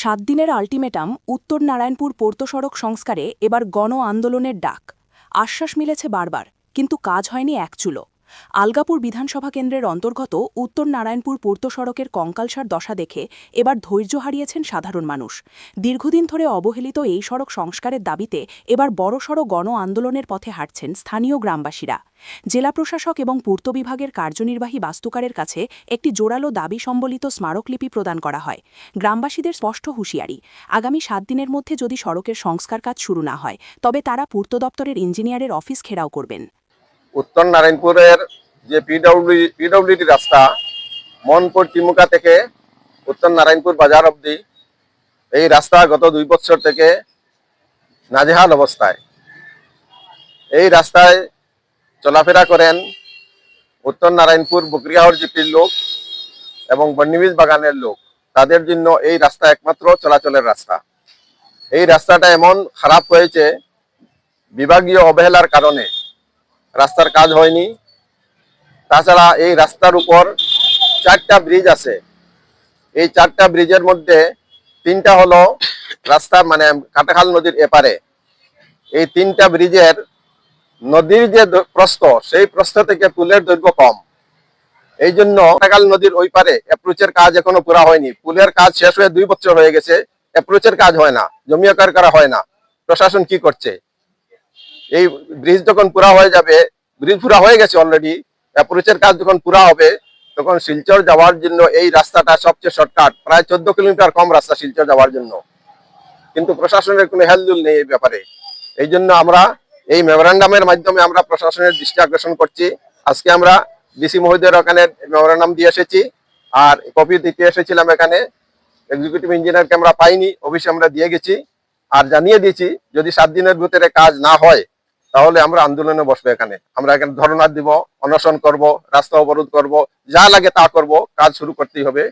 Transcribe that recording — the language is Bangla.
সাত দিনের আল্টিমেটাম উত্তর নারায়ণপুর পোর্ত সড়ক সংস্কারে এবার গণ আন্দোলনের ডাক। আশ্বাস মিলেছে বারবার, কিন্তু কাজ হয়নি একচুলো আলগাপুর বিধানসভা কেন্দ্রের অন্তর্গত উত্তর নারায়ণপুর পূর্ত সড়কের কঙ্কালসার দশা দেখে এবার ধৈর্য হারিয়েছেন সাধারণ মানুষ। দীর্ঘদিন ধরে অবহেলিত এই সড়ক সংস্কারের দাবিতে এবার বড়সড় গণ আন্দোলনের পথে হাঁটছেন স্থানীয় গ্রামবাসীরা। জেলা প্রশাসক এবং পূর্ত বিভাগের কার্যনির্বাহী বাস্তুকারের কাছে একটি জোরালো দাবি সম্বলিত স্মারকলিপি প্রদান করা হয়। গ্রামবাসীদের স্পষ্ট হুঁশিয়ারি, আগামী সাত দিনের মধ্যে যদি সড়কের সংস্কার কাজ শুরু না হয়, তবে তারা পূর্ত দপ্তরের ইঞ্জিনিয়ারের অফিস ঘেরাও করবেন। উত্তর নারায়ণপুরের যে পিডব্লিউ পিডব্লিউডি রাস্তা, মনপুর টিমুকা থেকে উত্তর নারায়ণপুর বাজার অবধি, এই রাস্তা গত দুই বছর থেকে নাজেহাল অবস্থায়। এই রাস্তায় চলাফেরা করেন উত্তর নারায়ণপুর বকরিয়াহর জিপির লোক এবং বন্যবীজ বাগানের লোক। তাদের জন্য এই রাস্তা একমাত্র চলাচলের রাস্তা। এই রাস্তাটা এমন খারাপ হয়েছে, বিভাগীয় অবহেলার কারণে রাস্তার কাজ হয়নি। তাছাড়া এই রাস্তার উপর চারটা ব্রিজ আছে। এই চারটা ব্রিজের মধ্যে তিনটা হলো রাস্তা মানে কাটাখাল নদীর এপারে। এই তিনটা ব্রিজের নদীর যে প্রস্থ, সেই প্রস্থ থেকে পুলের দৈর্ঘ্য কম। এই জন্য কাটাখাল নদীর ওই পারে অ্যাপ্রোচের কাজ এখনও পুরা হয়নি। পুলের কাজ শেষ হয়ে দুই বছর হয়ে গেছে। অ্যাপ্রোচের কাজ হয় না, জমি আকার করা হয় না। প্রশাসন কি করছে? এই ব্রিজ যখন পুরা হয়ে যাবে ব্রিজ পুরা হয়ে গেছে অলরেডি অ্যাপ্রোচের কাজ যখন পুরা হবে, তখন শিলচর যাওয়ার জন্য এই রাস্তাটা সবচেয়ে শর্টকাট প্রায় চোদ্দ কিলোমিটার কম রাস্তা শিলচর যাওয়ার জন্য। কিন্তু প্রশাসনের কোনো হেলদুল নেই এই ব্যাপারে। এই জন্য আমরা এই মেমোরান্ডামের মাধ্যমে আমরা প্রশাসনের দৃষ্টি আকর্ষণ করছি। আজকে আমরা ডিসি মহোদয়ের ওখানে মেমোরান্ডাম দিয়ে এসেছি, আর কপি দিতে এসেছিলাম এখানে। এক্সিকিউটিভ ইঞ্জিনিয়ারকে আমরা পাইনি অফিসে আমরা দিয়ে গেছি। আর জানিয়ে দিয়েছি, যদি সাত দিনের ভিতরে কাজ না হয় তাহলে আমরা আন্দোলনে বসবো এখানে। আমরা এখানে ধর্ণা দিব, অনশন করব, রাস্তা অবরোধ করব, যা লাগে তা করব, কাজ শুরু করতেই হবে।